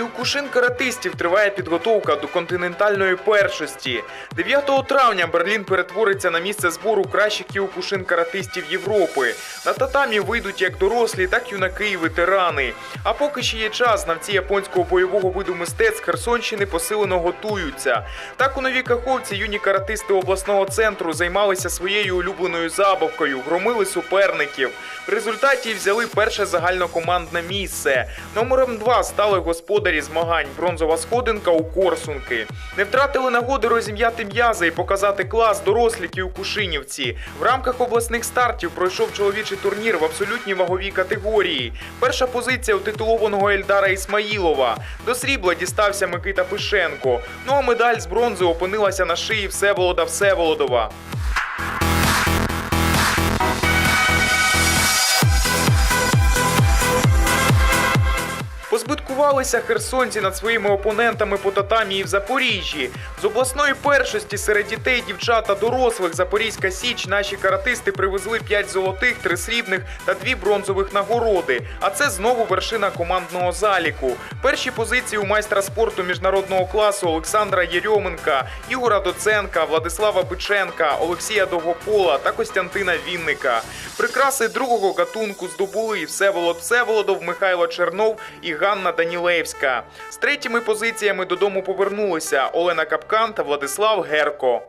Київкушин каратистів триває підготовка до континентальної першості. 9 травня Берлін перетвориться на місце збору кращих кіокушин каратистів Європи. На татамі вийдуть як дорослі, так і юнаки і ветерани. А поки ще є час, знавці японського бойового виду мистецтв Херсонщини посилено готуються. Так у новій каховці юні каратисти обласного центру займалися своєю улюбленою забавкою, громили суперників. В результаті взяли перше загальнокомандне місце. Номером 2 стали господарі змагань бронзова сходинка у Корсунки. Не втратили нагоди розім'яти м'язи і показати клас дорослі у Кушинівці. В рамках обласних стартів пройшов чоловічий турнір в абсолютній ваговій категорії. Перша позиція у титулованого Ельдара Ісмаїлова. До срібла дістався Микита Пишенко. Ну а медаль з бронзи опинилася на шиї Всеволода Всеволодова. Позбиткувалися херсонці над своїми опонентами по татамі і в Запоріжжі. З обласної першості серед дітей, дівчат та дорослих Запорізька Січ наші каратисти привезли 5 золотих, 3 срібних та 2 бронзових нагороди. А це знову вершина командного заліку. Перші позиції у майстра спорту міжнародного класу Олександра Єрьоменка, Ігора Доценка, Владислава Биченка, Олексія Довгопола та Костянтина Вінника. Прикраси другого гатунку здобули Всеволод Всеволодов, Михайло Чернов і Ганна Данілевська. З третіми позиціями додому повернулися Олена Капкан та Владислав Герко.